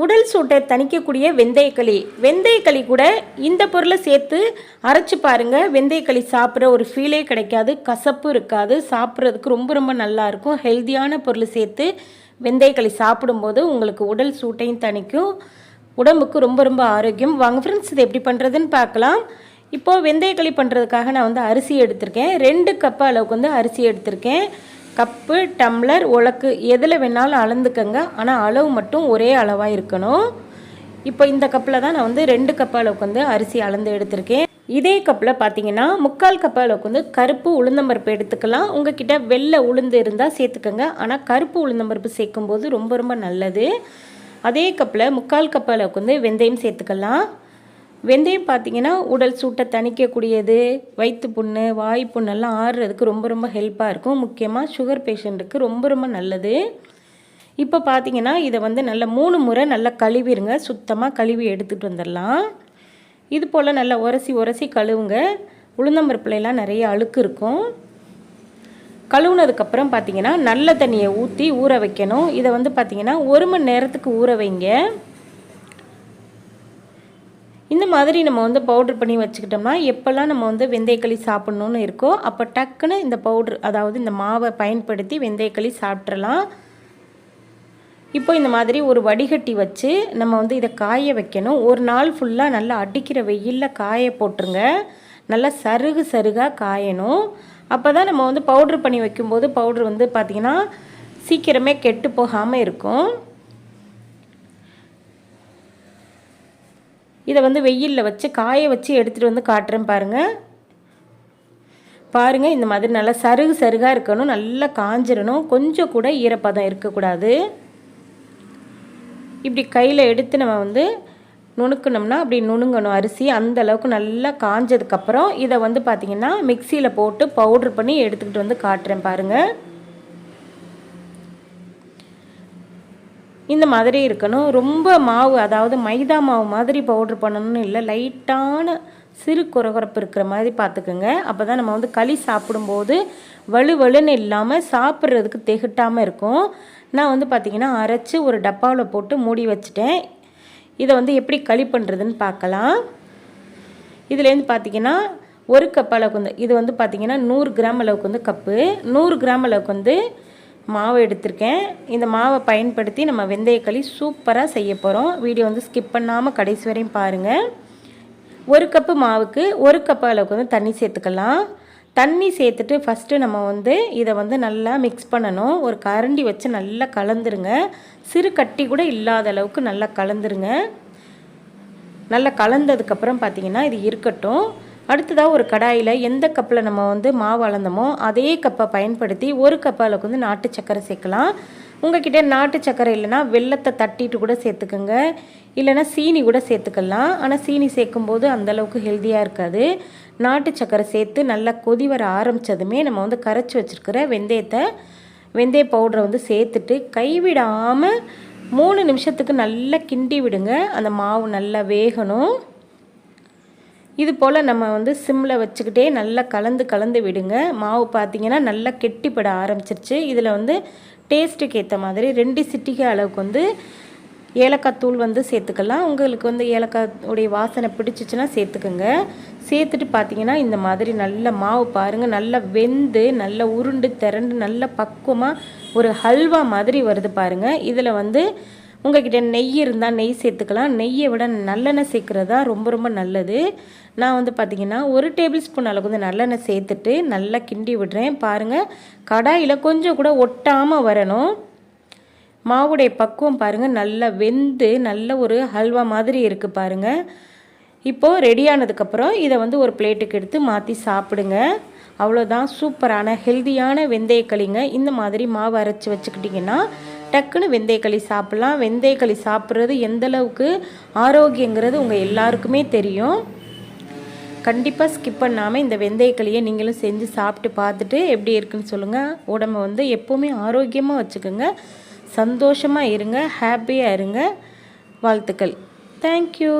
உடல் சூட்டை தணிக்கக்கூடிய வெந்தயக்களி வெந்தயக்களி கூட இந்த பொருளை சேர்த்து அரைச்சி பாருங்கள் வெந்தயக்களி சாப்பிட்ற ஒரு ஃபீலே கிடைக்காது. கசப்பு இருக்காது. சாப்பிட்றதுக்கு ரொம்ப ரொம்ப நல்லா இருக்கும். ஹெல்த்தியான பொருள் சேர்த்து வெந்தயக்களி சாப்பிடும்போது உங்களுக்கு உடல் சூட்டையும் தணிக்கும். உடம்புக்கு ரொம்ப ரொம்ப ஆரோக்கியம். வாங்க ஃப்ரெண்ட்ஸ் இது எப்படி பண்ணுறதுன்னு பார்க்கலாம். இப்போது வெந்தயக்களி பண்ணுறதுக்காக நான் வந்து அரிசி எடுத்திருக்கேன். ரெண்டு கப்பு அளவுக்கு வந்து அரிசி எடுத்திருக்கேன். கப்பு டம்ளர் உலக்கு எதில் வேணாலும் அளந்துக்கங்க. ஆனால் அளவு மட்டும் ஒரே அளவாக இருக்கணும். இப்போ இந்த கப்பில் தான் நான் வந்து ரெண்டு கப் அளவுக்கு வந்து அரிசி அளந்து எடுத்திருக்கேன். இதே கப்பில் பார்த்தீங்கன்னா முக்கால் கப் அளவுக்கு வந்து கருப்பு உளுந்தம்பருப்பு எடுத்துக்கலாம். உங்ககிட்ட வெள்ளை உளுந்து இருந்தால் சேர்த்துக்கோங்க. ஆனால் கருப்பு உளுந்தம்பருப்பு சேர்க்கும்போது ரொம்ப ரொம்ப நல்லது. அதே கப்பில் முக்கால் கப் அளவுக்கு வந்து வெந்தயம் சேர்த்துக்கலாம். வெந்தயம் பார்த்தீங்கன்னா உடல் சூட்டை தணிக்கக்கூடியது வயிற்று புண்ணு வாய் புண்ணெல்லாம் ஆறுறதுக்கு ரொம்ப ரொம்ப ஹெல்ப்பாக இருக்கும். முக்கியமாக சுகர் பேஷண்ட்டுக்கு ரொம்ப ரொம்ப நல்லது. இப்போ பார்த்தீங்கன்னா இதை வந்து நல்லா மூணு முறை நல்லா கழுவிடுங்க சுத்தமாக கழுவி எடுத்துகிட்டு வந்துடலாம். இது போல் நல்லா உரசி உரசி கழுவுங்க. உளுந்தம்பருப்புலாம் நிறைய அழுக்கு இருக்கும். கழுவுனதுக்கப்புறம் பார்த்தீங்கன்னா நல்ல தண்ணியை ஊற்றி ஊற வைக்கணும். இதை வந்து பார்த்தீங்கன்னா ஒரு மணி நேரத்துக்கு ஊற வைங்க. இந்த மாதிரி நம்ம வந்து பவுட்ரு பண்ணி வச்சுக்கிட்டோம்னா எப்போல்லாம் நம்ம வந்து வெந்தயக்களி சாப்பிட்ணுன்னு இருக்கோ அப்போ டக்குன்னு இந்த பவுட்ரு அதாவது இந்த மாவை பயன்படுத்தி வெந்தயக்களி சாப்பிட்றலாம் இப்போ இந்த மாதிரி ஒரு வடிகட்டி வச்சு நம்ம வந்து இதை காய வைக்கணும். ஒரு நாள் ஃபுல்லாக நல்லா அடிக்கிற வெயிலில் காய போட்டுருங்க. நல்லா சருகு சருகாக காயணும். அப்போ தான் நம்ம வந்து பவுட்ரு பண்ணி வைக்கும்போது பவுட்ரு வந்து பார்த்திங்கன்னா சீக்கிரமே கெட்டு போகாமல் இருக்கும். இதை வந்து வெயிலில் வச்சு காய வச்சு எடுத்துகிட்டு வந்து காட்டுறேன் பாருங்கள் பாருங்கள் இந்த மாதிரி நல்லா சருகு சருகாக இருக்கணும் நல்லா காஞ்சிடணும் கொஞ்சம் கூட ஈரப்பதம் இருக்கக்கூடாது. இப்படி கையில் எடுத்து நம்ம வந்து நுணுக்கணும்னா அப்படி நுணுங்கணும் அரிசி அந்த அளவுக்கு நல்லா காஞ்சதுக்கப்புறம் இதை வந்து பார்த்திங்கன்னா மிக்சியில் போட்டு பவுட்ரு பண்ணி எடுத்துக்கிட்டு வந்து காட்டுறேன் பாருங்கள் இந்த மாதிரி இருக்கணும். ரொம்ப மாவு அதாவது மைதா மாவு மாதிரி பவுட்ரு பண்ணணும்னு இல்லை. லைட்டான சிறு குறகுறப்பு இருக்கிற மாதிரி பார்த்துக்குங்க. அப்போ தான் நம்ம வந்து களி சாப்பிடும்போது வலு வலுன்னு இல்லாமல் சாப்பிட்றதுக்கு திகட்டாமல் இருக்கும். நான் வந்து பார்த்திங்கன்னா அரைச்சி ஒரு டப்பாவில் போட்டு மூடி வச்சுட்டேன். இதை வந்து எப்படி களி பண்ணுறதுன்னு பார்க்கலாம். இதுலேருந்து பார்த்திங்கன்னா ஒரு கப் அளவுக்கு வந்து இது வந்து பார்த்திங்கன்னா நூறு கிராம் அளவுக்கு வந்து கப்பு நூறு கிராம் அளவுக்கு வந்து மாவு எடுத்திருக்கேன். இந்த மாவை பயன்படுத்தி நம்ம வெந்தயக்களி சூப்பராக செய்ய போகிறோம் வீடியோ வந்து ஸ்கிப் பண்ணாமல் கடைசி வரையும் பாருங்கள் ஒரு கப்பு மாவுக்கு ஒரு கப்பு அளவுக்கு வந்து தண்ணி சேர்த்துக்கலாம். தண்ணி சேர்த்துட்டு ஃபஸ்ட்டு நம்ம வந்து இதை வந்து நல்லா மிக்ஸ் பண்ணணும். ஒரு கரண்டி வச்சு நல்லா கலந்துருங்க. சிறு கட்டி கூட இல்லாத அளவுக்கு நல்லா கலந்துருங்க. நல்லா கலந்ததுக்கப்புறம் பார்த்திங்கன்னா இது இருக்கட்டும். அடுத்ததாக ஒரு கடாயில் எந்த கப்பில் நம்ம வந்து மாவு அளந்தோமோ அதே கப்பை பயன்படுத்தி ஒரு கப் அளவுக்கு வந்து நாட்டு சக்கரை சேர்க்கலாம். உங்ககிட்ட நாட்டு சக்கரை இல்லைன்னா வெள்ளத்தை தட்டிட்டு கூட சேர்த்துக்கோங்க. இல்லைனா சீனி கூட சேர்த்துக்கலாம். ஆனால் சீனி சேர்க்கும்போது அந்தளவுக்கு ஹெல்த்தியாக இருக்காது. நாட்டு சக்கரை சேர்த்து நல்லா கொதி வர ஆரம்பித்ததுமே நம்ம வந்து கரைச்சி வச்சுருக்கிற வெந்தயத்தை வெந்தய பவுடரை வந்து சேர்த்துட்டு கைவிடாமல் மூணு நிமிஷத்துக்கு நல்லா கிண்டி விடுங்க. அந்த மாவு நல்லா வேகணும். இது போல் நம்ம வந்து சிம்மில் வச்சுக்கிட்டே நல்லா கலந்து கலந்து விடுங்க. மாவு பார்த்திங்கன்னா நல்லா கெட்டிப்பட ஆரம்பிச்சிருச்சு. இதில் வந்து டேஸ்ட்டுக்கு ஏற்ற மாதிரி ரெண்டு சிட்டிகை அளவுக்கு வந்து ஏலக்காய் தூள் வந்து சேர்த்துக்கலாம். உங்களுக்கு வந்து ஏலக்காய் உடைய வாசனை பிடிச்சிச்சின்னா சேர்த்துக்கோங்க. சேர்த்துட்டு பார்த்தீங்கன்னா இந்த மாதிரி நல்ல மாவு பாருங்கள் நல்லா வெந்து நல்லா உருண்டு திரண்டு நல்ல பக்குவமாக ஒரு ஹல்வா மாதிரி வருது பாருங்கள் இதில் வந்து உங்கள்கிட்ட நெய் இருந்தால் நெய் சேர்த்துக்கலாம். நெய்யை விட நல்லெண்ணெய் சேர்க்குறது தான் ரொம்ப ரொம்ப நல்லது. நான் வந்து பார்த்திங்கன்னா ஒரு டேபிள் ஸ்பூன் அளவுக்கு வந்து நல்லெண்ணெய் சேர்த்துட்டு நல்லா கிண்டி விடுறேன். பாருங்கள் கடாயில் கொஞ்சம் கூட ஒட்டாமல் வரணும். மாவுடைய பக்குவம் பாருங்கள் நல்லா வெந்து நல்ல ஒரு ஹல்வா மாதிரி இருக்குது பாருங்கள் இப்போது ரெடியானதுக்கப்புறம் இதை வந்து ஒரு பிளேட்டுக்கு எடுத்து மாற்றி சாப்பிடுங்க. அவ்வளோதான் சூப்பரான ஹெல்த்தியான வெந்தயக்களிங்க. இந்த மாதிரி மாவு அரைச்சி வச்சுக்கிட்டிங்கன்னா டக்குன்னு வெந்தயக்களி சாப்பிட்லாம். வெந்தயக்களி சாப்பிட்றது எந்தளவுக்கு ஆரோக்கியங்கிறது உங்கள் எல்லாருக்குமே தெரியும். கண்டிப்பாக ஸ்கிப் பண்ணாமல் இந்த வெந்தயக்களியை நீங்களும் செஞ்சு சாப்பிட்டு பார்த்துட்டு எப்படி இருக்குன்னு சொல்லுங்கள் உடம்பை வந்து எப்போவுமே ஆரோக்கியமாக வச்சுக்கோங்க. சந்தோஷமாக இருங்க. ஹாப்பியாக இருங்க. வாழ்த்துக்கள். தேங்க்யூ